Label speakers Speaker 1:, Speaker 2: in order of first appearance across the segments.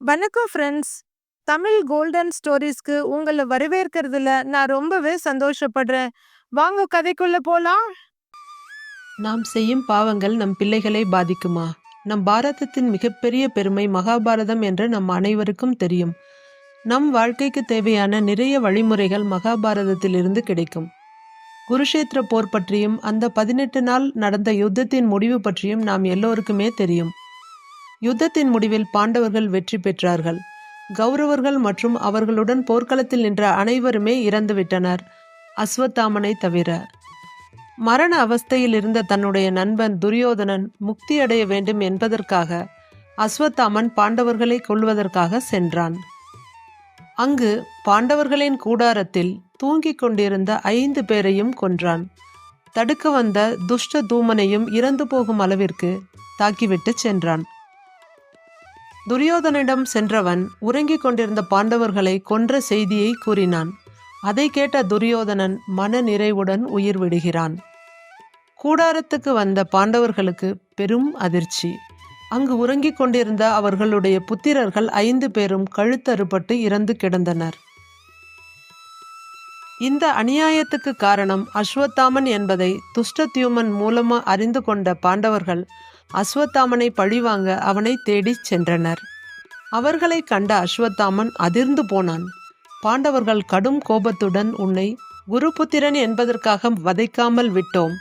Speaker 1: வணக்கம் friends Tamil golden ஸ்டோரிஸ்க்கு உங்களை வரவேற்கிறதுல நான் ரொம்பவே சந்தோஷப்படுறேன். வாங்க கதைக்குள்ள போலாம்.
Speaker 2: நாம் செய்யும் பாவங்கள் நம் பிள்ளைகளை பாதிக்குமா? நம் பாரதத்தின் மிகப்பெரிய பெருமை மகாபாரதம் என்று நம் அனைவருக்கும் தெரியும். நம் வாழ்க்கைக்கு தேவையான நிறைய வழிமுறைகள் மகாபாரதத்திலிருந்து கிடைக்கும். குருஷேத்திர போர் பற்றியும் அந்த பதினெட்டு நாள் நடந்த யுத்தத்தின் முடிவு பற்றியும் நாம் எல்லோருக்குமே தெரியும். யுத்தத்தின் முடிவில் பாண்டவர்கள் வெற்றி பெற்றார்கள். கௌரவர்கள் மற்றும் அவர்களுடன் போர்க்களத்தில் நின்ற அனைவருமே இறந்துவிட்டனர். அஸ்வத்தாமனை தவிர. மரண அவஸ்தையில் இருந்த தன்னுடைய நண்பன் துரியோதனன் முக்தி அடைய வேண்டும் என்பதற்காக அஸ்வத்தாமன் பாண்டவர்களை கொல்வதற்காக சென்றான். அங்கு பாண்டவர்களின் கூடாரத்தில் தூங்கிக் கொண்டிருந்த ஐந்து பேரையும் கொன்றான். தடுக்க வந்த துஷ்ட தூமனையும் இறந்து போகும் அளவிற்கு தாக்கிவிட்டு சென்றான். துரியோதனிடம் சென்றவன் உறங்கிக் கொண்டிருந்த பாண்டவர்களை கொன்ற செய்தியை கூறினான். அதை கேட்ட துரியோதனன் மன நிறைவுடன் உயிர் விடுகிறான். கூடாரத்துக்கு வந்த பாண்டவர்களுக்கு பெரும் அதிர்ச்சி. அங்கு உறங்கிக் கொண்டிருந்த அவர்களுடைய புத்திரர்கள் ஐந்து பேரும் கழுத்தறுபட்டு இறந்து கிடந்தனர். இந்த அநியாயத்துக்கு காரணம் அஸ்வத்தாமன் என்பதை துஷ்டத்யூமன் மூலமாக அறிந்து கொண்ட பாண்டவர்கள் அஸ்வத்தாமனை பழிவாங்க அவனை தேடிச் சென்றனர். அவர்களை கண்ட அஸ்வத்தாமன் அதிர்ந்து போனான். பாண்டவர்கள் கடும் கோபத்துடன் உன்னை குருபுத்திரன் என்பதற்காக வதைக்காமல் விட்டோம்.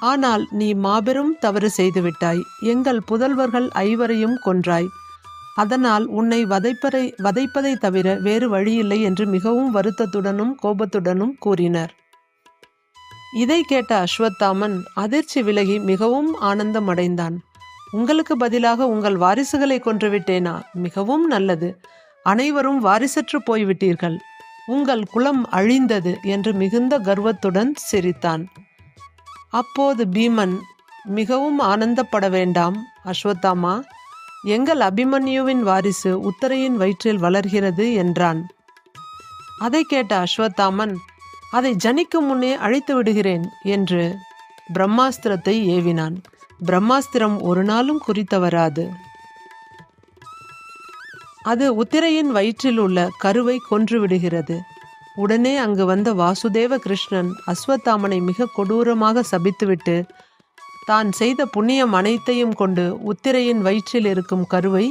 Speaker 2: ஆனால் நீ மாபெரும் தவறு செய்துவிட்டாய் எங்கள் புதல்வர்கள் ஐவரையும் கொன்றாய். அதனால் உன்னை வதைப்பதை வதைப்பதை தவிர வேறு வழியில்லை என்று மிகவும் வருத்தத்துடனும் கோபத்துடனும் கூறினர். இதை கேட்ட அஸ்வத்தாமன் அதிர்ச்சி விலகி மிகவும் ஆனந்தம் அடைந்தான் உங்களுக்கு பதிலாக உங்கள் வாரிசுகளை கொன்றுவிட்டேனா? மிகவும் நல்லது. அனைவரும் வாரிசற்று போய்விட்டீர்கள். உங்கள் குலம் அழிந்தது என்று மிகுந்த கர்வத்துடன் சிரித்தான். அப்போது பீமன் மிகவும் ஆனந்தப்பட வேண்டாம் அஸ்வத்தாமா. எங்கள் அபிமன்யுவின் வாரிசு உத்தரையின் வயிற்றில் வளர்கிறது என்றான். அதை கேட்ட அஸ்வத்தாமன் அதை ஜனிக்கும் முன்னே அழைத்து விடுகிறேன் என்று பிரம்மாஸ்திரத்தை ஏவினான். பிரம்மாஸ்திரம் ஒரு நாளும் குறித்த வராது. அது உத்திரையின் வயிற்றில் உள்ள கருவை கொன்று விடுகிறது. உடனே அங்கு வந்த வாசுதேவ கிருஷ்ணன் அஸ்வத்தாமனை மிக கொடூரமாக சபித்துவிட்டு தான் செய்த புண்ணியம் அனைத்தையும் கொண்டு உத்திரையின் வயிற்றில் இருக்கும் கருவை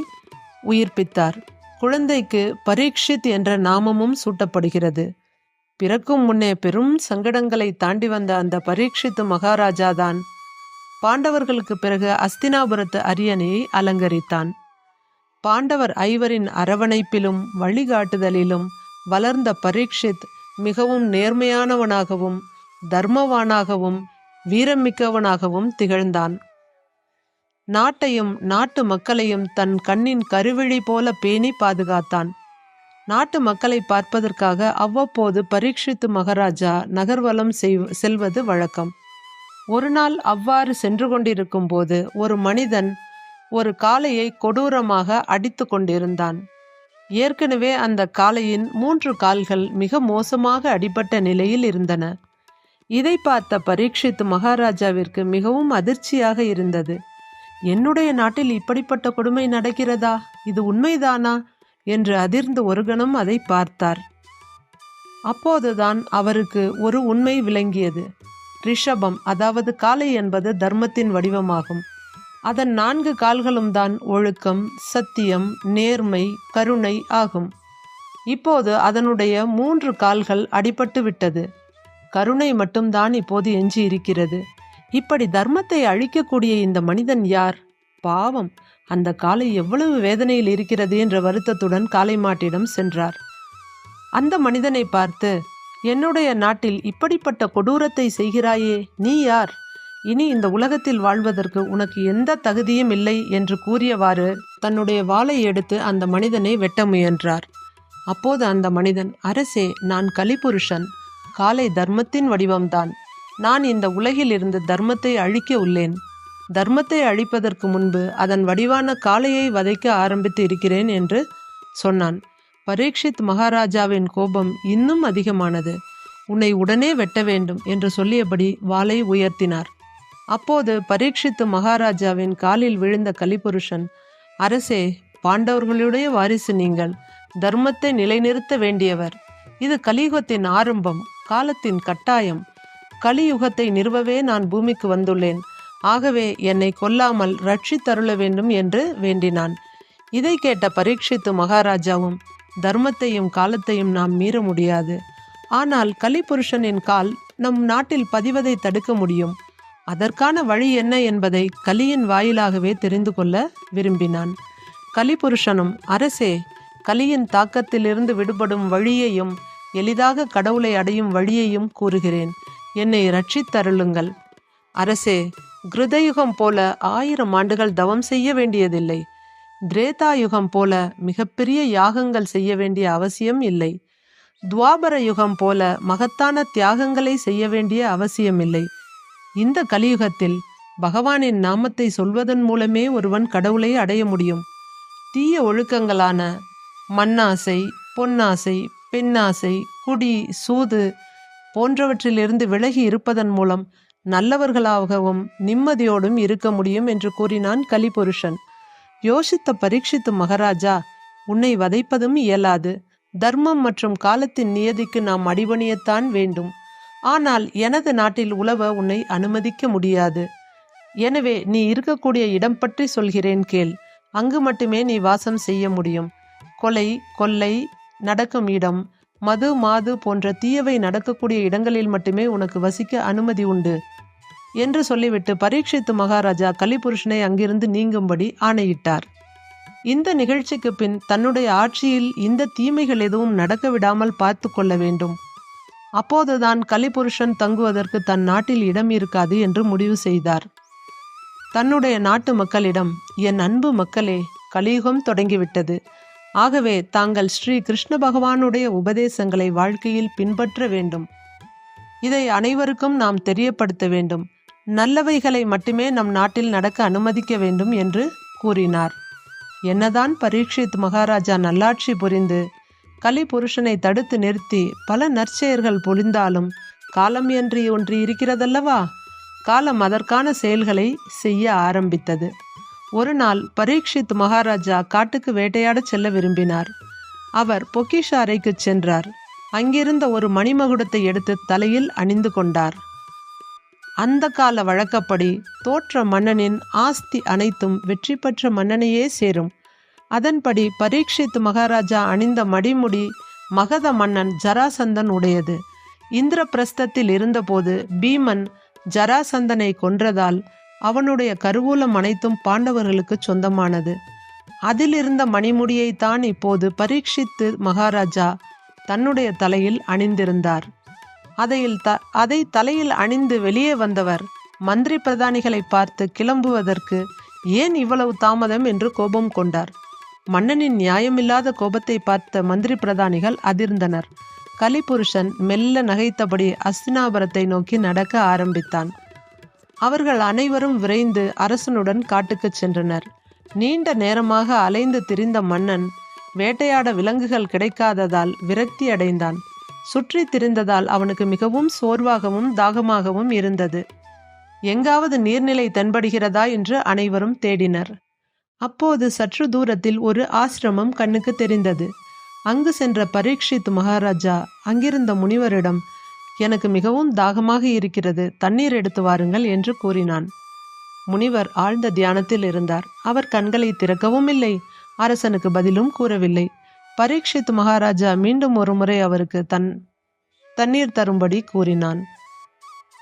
Speaker 2: உயிர்ப்பித்தார். குழந்தைக்கு பரீட்சித் என்ற நாமமும் சூட்டப்படுகிறது. பிறக்கும் முன்னே பெரும் சங்கடங்களை தாண்டி வந்த அந்த பரீட்சித்து மகாராஜா தான் பாண்டவர்களுக்கு பிறகு அஸ்தினாபுரத்து அரியணையை அலங்கரித்தான். பாண்டவர் ஐவரின் அரவணைப்பிலும் வழிகாட்டுதலிலும் வளர்ந்த பரீட்சித் மிகவும் நேர்மையானவனாகவும் தர்மவானாகவும் வீரமிக்கவனாகவும் திகழ்ந்தான். நாட்டையும் நாட்டு மக்களையும் தன் கண்ணின் கருவிழி போல பேணி பாதுகாத்தான். நாட்டு மக்களை பார்ப்பதற்காக அவ்வப்போது பரீட்சித்து மகாராஜா நகர்வலம் செய் செல்வது வழக்கம். ஒரு நாள் அவ்வாறு சென்று கொண்டிருக்கும் போது ஒரு மனிதன் ஒரு காளையை கொடூரமாக அடித்து கொண்டிருந்தான். ஏற்கனவே அந்த காளையின் மூன்று கால்கள் மிக மோசமாக அடிபட்ட நிலையில் இருந்தன. இதை பார்த்த பரீட்சித் மகாராஜாவிற்கு மிகவும் அதிர்ச்சியாக இருந்தது. என்னுடைய நாட்டில் இப்படிப்பட்ட கொடுமை நடக்கிறதா? இது உண்மைதானா? என்று அதிர்ந்து ஒரு கணம் அதை பார்த்தார். அப்போதுதான் அவருக்கு ஒரு உண்மை விளங்கியது. ரிஷபம் அதாவது காளை என்பது தர்மத்தின் வடிவமாகும். அதன் நான்கு கால்களும் தான் ஒழுக்கம் சத்தியம் நேர்மை கருணை ஆகும். இப்போது அதனுடைய மூன்று கால்கள் அடிபட்டு விட்டது. கருணை மட்டும்தான் இப்போது எஞ்சி இருக்கிறது இப்படி தர்மத்தை அழிக்கக்கூடிய இந்த மனிதன் யார்? பாவம் அந்த காலை எவ்வளவு வேதனையில் இருக்கிறது என்ற வருத்தத்துடன் காளை மாட்டிடம் சென்றார். அந்த மனிதனை பார்த்து என்னுடைய நாட்டில் இப்படிப்பட்ட கொடூரத்தை செய்கிறாயே நீ யார்? இனி இந்த உலகத்தில் வாழ்வதற்கு உனக்கு எந்த தகுதியும் இல்லை என்று கூறியவாறு தன்னுடைய வாளை எடுத்து அந்த மனிதனை வெட்ட முயன்றார். அப்போது அந்த மனிதன் அரசே நான் கலிபுருஷன் காலை தர்மத்தின் வடிவம்தான். நான் இந்த உலகில் இருந்து தர்மத்தை அழிக்க உள்ளேன். தர்மத்தை அழிப்பதற்கு முன்பு அதன் வடிவான காளையை வதைக்க ஆரம்பித்து இருக்கிறேன் என்று சொன்னான். பரீட்சித் மகாராஜாவின் கோபம் இன்னும் அதிகமானது. உன்னை உடனே வெட்ட வேண்டும் என்று சொல்லியபடி வாளை உயர்த்தினார். அப்போது பரீட்சித்து மகாராஜாவின் காலில் விழுந்த கலிபுருஷன் அரசே பாண்டவர்களுடைய வாரிசு நீங்கள். தர்மத்தை நிலைநிறுத்த வேண்டியவர். இது கலியுகத்தின் ஆரம்பம் காலத்தின் கட்டாயம். கலியுகத்தை நிறுவவே நான் பூமிக்கு வந்துள்ளேன். ஆகவே என்னை கொல்லாமல் ரட்சித்தருள வேண்டும் என்று வேண்டினான். இதை கேட்ட பரீட்சித்து மகாராஜாவும் தர்மத்தையும் காலத்தையும் நாம் மீற முடியாது. ஆனால் கலிபுருஷனின் கால் நம் நாட்டில் பதிவதை தடுக்க முடியும். அதற்கான வழி என்ன என்பதை கலியின் வாயிலாகவே தெரிந்து கொள்ள விரும்பினான். கலிபுருஷனும் அரசே கலியின் தாக்கத்திலிருந்து விடுபடும் வழியையும் எளிதாக கடவுளை அடையும் வழியையும் கூறுகிறேன். என்னை ரட்சித்தருளுங்கள் அரசே கிருதயுகம் போல ஆயிரம் ஆண்டுகள் தவம் செய்ய வேண்டியதில்லை. திரேதாயுகம் போல மிகப்பெரிய யாகங்கள் செய்ய வேண்டிய அவசியம் இல்லை. துவாபர யுகம் போல மகத்தான தியாகங்களை செய்ய வேண்டிய அவசியமில்லை இந்த கலியுகத்தில் பகவானின் நாமத்தை சொல்வதன் மூலமே ஒருவன் கடவுளை அடைய முடியும். தீய ஒழுக்கங்களான மண்ணாசை பொன்னாசை பெண்ணாசை குடி சூது போன்றவற்றிலிருந்து விலகி இருப்பதன் மூலம் நல்லவர்களாகவும் நிம்மதியோடும் இருக்க முடியும் என்று கூறினான் கலிபுருஷன். யோசித்த பரீட்சித்து மகாராஜா உன்னை வதைப்பதும் இயலாது. தர்மம் மற்றும் காலத்தின் நியதிக்கு நாம் அடிபணியத்தான் வேண்டும். ஆனால் எனது நாட்டில் உழவ உன்னை அனுமதிக்க முடியாது. எனவே நீ இருக்கக்கூடிய இடம் பற்றி சொல்கிறேன் கேள். அங்கு மட்டுமே நீ வாசம் செய்ய முடியும். கொலை கொள்ளை நடக்கும் இடம். மது மாது போன்ற தீயவை நடக்கக்கூடிய இடங்களில் மட்டுமே உனக்கு வசிக்க அனுமதி உண்டு. என்று சொல்லிவிட்டு பரீட்சித்து மகாராஜா கலிபுருஷனை அங்கிருந்து நீங்கும்படி ஆணையிட்டார். இந்த நிகழ்ச்சிக்கு பின் தன்னுடைய ஆட்சியில் இந்த தீமைகள் எதுவும் நடக்க விடாமல் பார்த்து கொள்ள வேண்டும். அப்போதுதான் கலிபுருஷன் தங்குவதற்கு தன் நாட்டில் இடம் இருக்காது என்று முடிவு செய்தார். தன்னுடைய நாட்டு மக்களிடம் என் அன்பு மக்களே கலியுகம் தொடங்கிவிட்டது. ஆகவே தாங்கள் ஸ்ரீ கிருஷ்ண பகவானுடைய உபதேசங்களை வாழ்க்கையில் பின்பற்ற வேண்டும். இதை அனைவருக்கும் நாம் தெரியப்படுத்த வேண்டும். நல்லவைகளை மட்டுமே நம் நாட்டில் நடக்க அனுமதிக்க வேண்டும் என்று கூறினார். என்னதான் பரீட்சித் மகாராஜா நல்லாட்சி புரிந்து கலி புருஷனை தடுத்து நிறுத்தி பல நற்செயர்கள் பொழிந்தாலும் காலம் என்று ஒன்று இருக்கிறதல்லவா? காலம் அதற்கான செயல்களை செய்ய ஆரம்பித்தது. ஒரு நாள் பரீட்சித் மகாராஜா காட்டுக்கு வேட்டையாடச் செல்ல விரும்பினார். அவர் பொக்கிஷ அறைக்கு சென்றார். அங்கிருந்த ஒரு மணிமகுடத்தை எடுத்து தலையில் அணிந்து கொண்டார். அந்த கால வழக்கப்படி தோற்ற மன்னனின் ஆஸ்தி அனைத்தும் வெற்றி பெற்ற மன்னனையே சேரும். அதன்படி பரீட்சித் மகாராஜா அணிந்த மடிமுடி மகத மன்னன் ஜராசந்தன் உடையது. இந்திரபிரஸ்தத்தில் இருந்தபோது பீமன் ஜராசந்தனை கொன்றதால் அவனுடைய கருவூலம் அனைத்தும் பாண்டவர்களுக்கு சொந்தமானது. அதிலிருந்த மணிமுடியை தான் இப்போது பரீட்சித்து மகாராஜா தன்னுடைய தலையில் அணிந்திருந்தார். அதையில் த அதை தலையில் அணிந்து வெளியே வந்தவர் மந்திரி பிரதானிகளை பார்த்து கிளம்புவதற்கு ஏன் இவ்வளவு தாமதம் என்று கோபம் கொண்டார். மன்னனின் நியாயமில்லாத கோபத்தை பார்த்த மந்திரி பிரதானிகள் அதிர்ந்தனர். கலிபுருஷன் மெல்ல நகைத்தபடி அஸ்தினாபுரத்தை நோக்கி நடக்க ஆரம்பித்தான். அவர்கள் அனைவரும் விரைந்து அரசனுடன் காட்டுக்குச் சென்றனர். நீண்ட நேரமாக அலைந்து திரிந்த மன்னன் வேட்டையாட விலங்குகள் கிடைக்காததால் விரக்தி அடைந்தான். சுற்றி திரிந்ததால் அவனுக்கு மிகவும் சோர்வாகவும் தாகமாகவும் இருந்தது. எங்காவது நீர்நிலை தென்படுகிறதா என்று அனைவரும் தேடினர். அப்போது சற்று தூரத்தில் ஒரு ஆசிரமம் கண்ணுக்கு தெரிந்தது. அங்கு சென்ற பரீட்சித் மகாராஜா அங்கிருந்த முனிவரிடம் எனக்கு மிகவும் தாகமாக இருக்கிறது. தண்ணீர் எடுத்து வாருங்கள் என்று கூறினான். முனிவர் ஆழ்ந்த தியானத்தில் இருந்தார். அவர் கண்களை திறக்கவும் இல்லை. அரசனுக்கு பதிலும் கூறவில்லை. பரீட்சித் மகாராஜா மீண்டும் ஒருமுறை அவருக்கு தன் தண்ணீர் தரும்படி கூறினான்.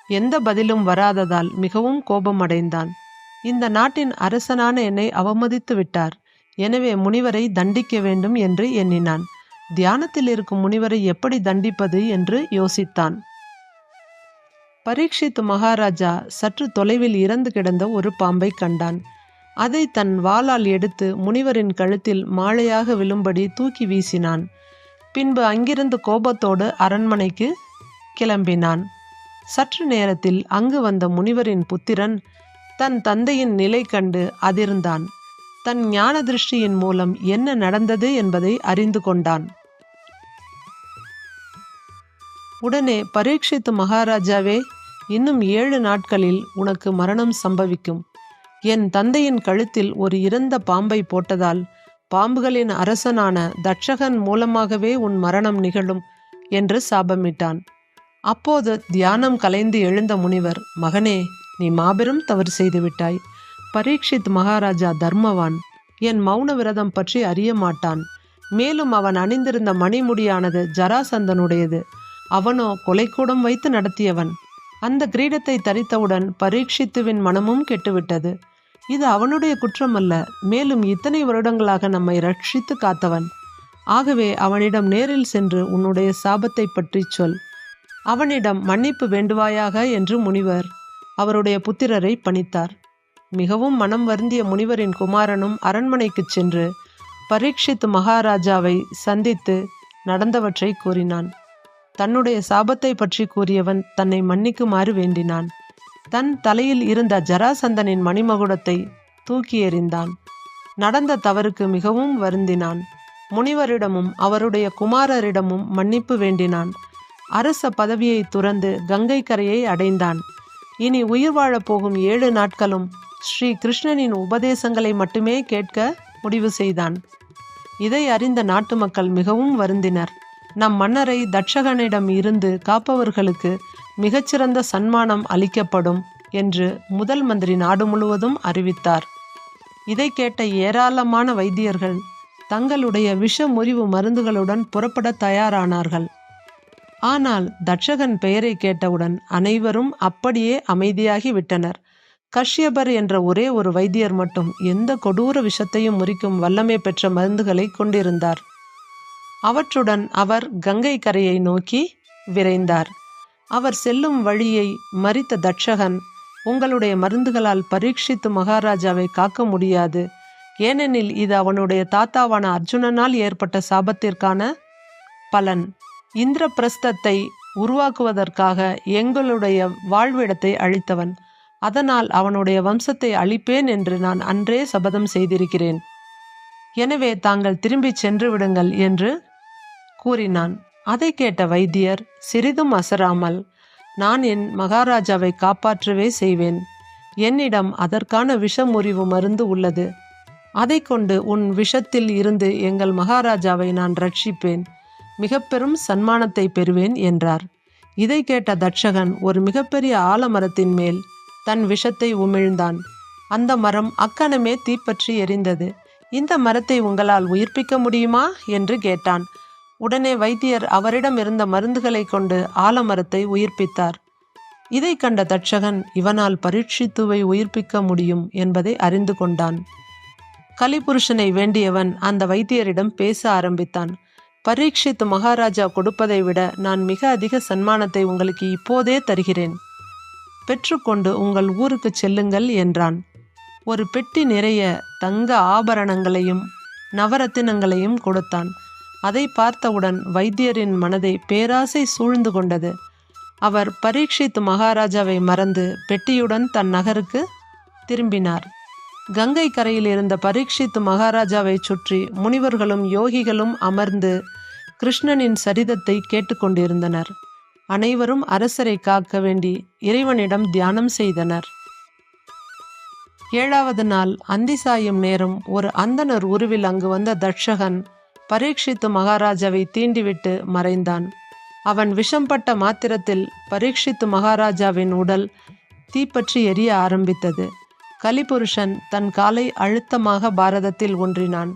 Speaker 2: எந்த பதிலும் வராததால் மிகவும் கோபம் அடைந்தான். இந்த நாட்டின் அரசனான என்னை அவமதித்து விட்டார். எனவே முனிவரை தண்டிக்க வேண்டும் என்று எண்ணினான். தியானத்தில் இருக்கும் முனிவரை எப்படி தண்டிப்பது என்று யோசித்தான். பரீட்சித் மகாராஜா சற்று தொலைவில் இறந்து கிடந்த ஒரு பாம்பை கண்டான். அதை தன் வாளால் எடுத்து முனிவரின் கழுத்தில் மாலையாக விழும்படி தூக்கி வீசினான். பின்பு அங்கிருந்து கோபத்தோடு அரண்மனைக்கு கிளம்பினான். சற்று நேரத்தில் அங்கு வந்த முனிவரின் புத்திரன் தன் தந்தையின் நிலை கண்டு அதிர்ந்தான். தன் ஞான திருஷ்டியின் மூலம் என்ன நடந்தது என்பதை அறிந்து கொண்டான். உடனே பரீட்சித்து மகாராஜாவே இன்னும் ஏழு நாட்களில் உனக்கு மரணம் சம்பவிக்கும். என் தந்தையின் கழுத்தில் ஒரு இறந்த பாம்பை போட்டதால் பாம்புகளின் அரசனான தட்சகன் மூலமாகவே உன் மரணம் நிகழும் என்று சாபமிட்டான். அப்போது தியானம் கலைந்து எழுந்த முனிவர் மகனே நீ மாபெரும் தவறு செய்துவிட்டாய் பரீட்சித் மகாராஜா தர்மவான் என் மௌன விரதம் பற்றி அறிய மாட்டான். மேலும் அவன் அணிந்திருந்த மணிமுடியானது ஜராசந்தனுடையது. அவனோ கொலைக்கூடம் வைத்து நடத்தியவன். அந்த கிரீடத்தை தரித்தவுடன் பரீட்சித்துவின் மனமும் கெட்டுவிட்டது. இது அவனுடைய குற்றமல்ல. மேலும் இத்தனை வருடங்களாக நம்மை ரட்சித்து காத்தவன். ஆகவே அவனிடம் நேரில் சென்று உன்னுடைய சாபத்தை பற்றி சொல். அவனிடம் மன்னிப்பு வேண்டுவாயாக என்று முனிவர் அவருடைய புத்திரரை பணித்தார். மிகவும் மனம் வருந்திய முனிவரின் குமாரனும் அரண்மனைக்குச் சென்று பரீட்சித் மகாராஜாவை சந்தித்து நடந்தவற்றை கூறினான். தன்னுடைய சாபத்தை பற்றி கூறியவன் தன்னை மன்னிக்குமாறு வேண்டினான். தன் தலையில் இருந்த ஜராசந்தனின் மணிமகுடத்தை தூக்கி எறிந்தான். நடந்த தவறுக்கு மிகவும் வருந்தினான். முனிவரிடமும் அவருடைய குமாரரிடமும் மன்னிப்பு வேண்டினான். அரச பதவியை துறந்து கங்கை கரையை அடைந்தான். இனி உயிர் வாழப் போகும் ஏழு நாட்களும் ஸ்ரீ கிருஷ்ணனின் உபதேசங்களை மட்டுமே கேட்க முடிவு செய்தான். இதை அறிந்த நாட்டு மக்கள் மிகவும் வருந்தினர். நம் மன்னரை தட்சகனிடம் இருந்து காப்பவர்களுக்கு மிகச்சிறந்த சன்மானம் அளிக்கப்படும் என்று முதல் மந்திரி நாடு முழுவதும் அறிவித்தார். இதை கேட்ட ஏராளமான வைத்தியர்கள் தங்களுடைய விஷ முறிவு மருந்துகளுடன் புறப்பட தயாரானார்கள். ஆனால் தட்சகன் பெயரை கேட்டவுடன் அனைவரும் அப்படியே அமைதியாகி விட்டனர். கஷ்யபர் என்ற ஒரே ஒரு வைத்தியர் மட்டும் எந்த கொடூர விஷத்தையும் முறிக்கும் வல்லமை பெற்ற மருந்துகளை கொண்டிருந்தார். அவற்றுடன் அவர் கங்கை கரையை நோக்கி விரைந்தார். அவர் செல்லும் வழியை மறித்த தட்சகன் உங்களுடைய மருந்துகளால் பரீட்சித்து மகாராஜாவை காக்க முடியாது. ஏனெனில் இது அவனுடைய தாத்தாவான அர்ஜுனனால் ஏற்பட்ட சாபத்திற்கான பலன். இந்திரபிரஸ்தத்தை உருவாக்குவதற்காக எங்களுடைய வாழ்விடத்தை அழித்தவன். அதனால் அவனுடைய வம்சத்தை அழிப்பேன் என்று நான் அன்றே சபதம் செய்திருக்கிறேன். எனவே தாங்கள் திரும்பிச் சென்று விடுங்கள் என்று கூறினான். அதை கேட்ட வைத்தியர் சிறிதும் அசராமல் நான் என் மகாராஜாவை காப்பாற்றவே செய்வேன். என்னிடம் அதற்கான விஷமுறிவு மருந்து உள்ளது. அதை கொண்டு உன் விஷத்தில் இருந்து எங்கள் மகாராஜாவை நான் ரட்சிப்பேன். மிக பெரும் சன்மானத்தை பெறுவேன் என்றார். இதை கேட்ட தட்சகன் ஒரு மிகப்பெரிய ஆலமரத்தின் மேல் தன் விஷத்தை உமிழ்ந்தான். அந்த மரம் அக்கணமே தீப்பற்றி எரிந்தது. இந்த மரத்தை உங்களால் உயிர்ப்பிக்க முடியுமா? என்று கேட்டான். உடனே வைத்தியர் அவரிடம் இருந்த மருந்துகளை கொண்டு ஆலமரத்தை உயிர்ப்பித்தார். இதை கண்ட தட்சகன் இவனால் பரீட்சித்துவை உயிர்ப்பிக்க முடியும் என்பதை அறிந்து கொண்டான். கலிபுருஷனை வேண்டியவன் அந்த வைத்தியரிடம் பேச ஆரம்பித்தான். பரீட்சித் மகாராஜா கொடுப்பதை விட நான் மிக அதிக சன்மானத்தை உங்களுக்கு இப்போதே தருகிறேன். பெற்றுக்கொண்டு உங்கள் ஊருக்கு செல்லுங்கள் என்றான். ஒரு பெட்டி நிறைய தங்க ஆபரணங்களையும் நவரத்தினங்களையும் கொடுத்தான். அதை பார்த்தவுடன் வைத்தியரின் மனதை பேராசை சூழ்ந்து கொண்டது. அவர் பரீட்சித் மகாராஜாவை மறந்து பெட்டியுடன் தன் நகருக்கு திரும்பினார். கங்கை கரையில் இருந்த பரீட்சித் மகாராஜாவை சுற்றி முனிவர்களும் யோகிகளும் அமர்ந்து கிருஷ்ணனின் சரிதத்தை கேட்டுக்கொண்டிருந்தனர். அனைவரும் அரசரை காக்க வேண்டி இறைவனிடம் தியானம் செய்தனர். ஏழாவது நாள் அந்தி சாயும் நேரம் ஒரு அந்தணர் உருவில் அங்கு வந்த தட்சகன் பரீட்சித்து மகாராஜாவை தீண்டிவிட்டு மறைந்தான். அவன் விஷம்பட்ட மாத்திரத்தில் பரீட்சித்து மகாராஜாவின் உடல் தீப்பற்றி எரிய ஆரம்பித்தது. கலிபுருஷன் தன் காலை அழுத்தமாக பாரதத்தில் ஒன்றினான்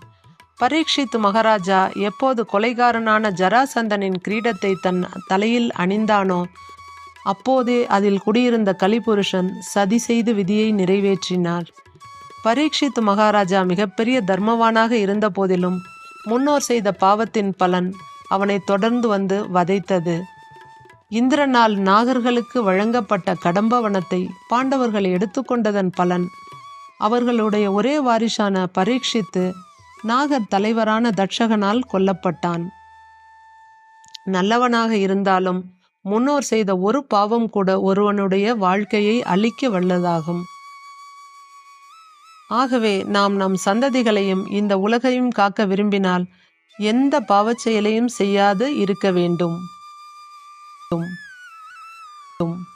Speaker 2: பரீட்சித் மகாராஜா எப்போது கொலைகாரனான ஜராசந்தனின் கிரீடத்தை தன் தலையில் அணிந்தானோ அப்போதே அதில் குடியிருந்த கலிபுருஷன் சதி செய்து விதியை நிறைவேற்றினார். பரீட்சித் மகாராஜா மிகப்பெரிய தர்மவானாக இருந்த போதிலும் முன்னோர் செய்த பாவத்தின் பலன் அவனை தொடர்ந்து வந்து வதைத்தது. இந்திரனால் நாகர்களுக்கு வழங்கப்பட்ட கடம்பவனத்தை பாண்டவர்கள் எடுத்துக்கொண்டதன் பலன். அவர்களுடைய ஒரே வாரிசான பரீட்சித்து நாகர் தலைவரான தட்சகனால் கொல்லப்பட்டான். நல்லவனாக இருந்தாலும் முன்னோர் செய்த ஒரு பாவம் கூட ஒருவனுடைய வாழ்க்கையை அழிக்க வல்லதாகும். ஆகவே நாம் நம் சந்ததிகளையும் இந்த உலகையும் காக்க விரும்பினால் எந்த பாவச் செயலையும் செய்யாது இருக்க வேண்டும். tung tung